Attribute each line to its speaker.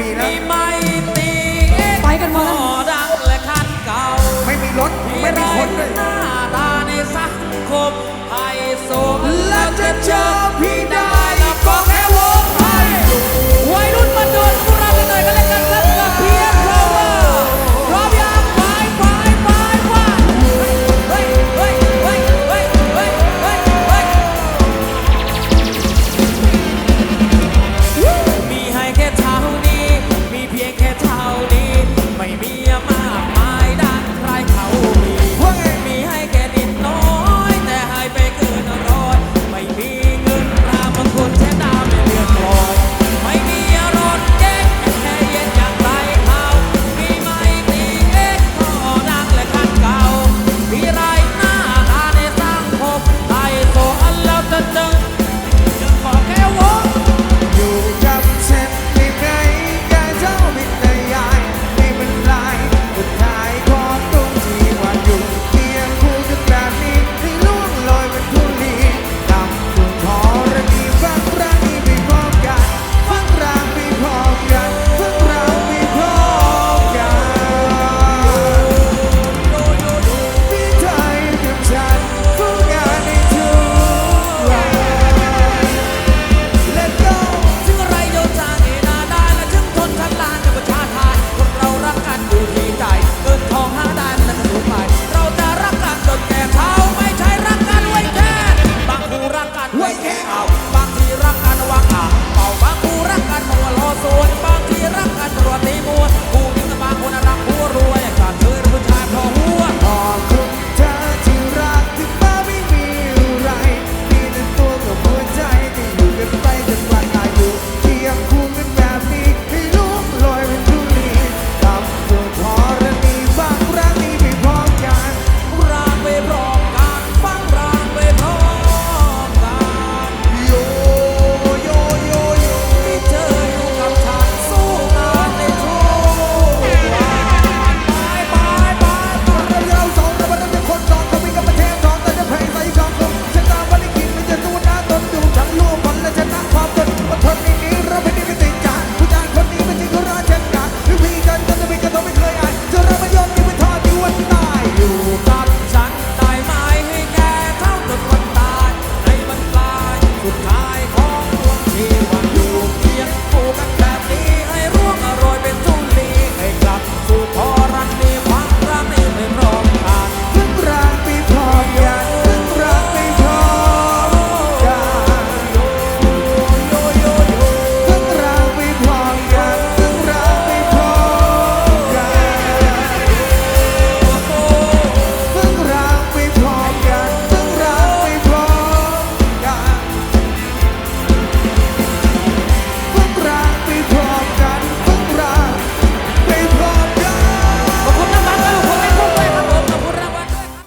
Speaker 1: มีแล้วไปกันหมดแล้ดังและคันเก่า ไม่
Speaker 2: มีรถ ไม่มีคนด้วย หน
Speaker 1: ้าตาในสังคมไฮโซและจะจอ what?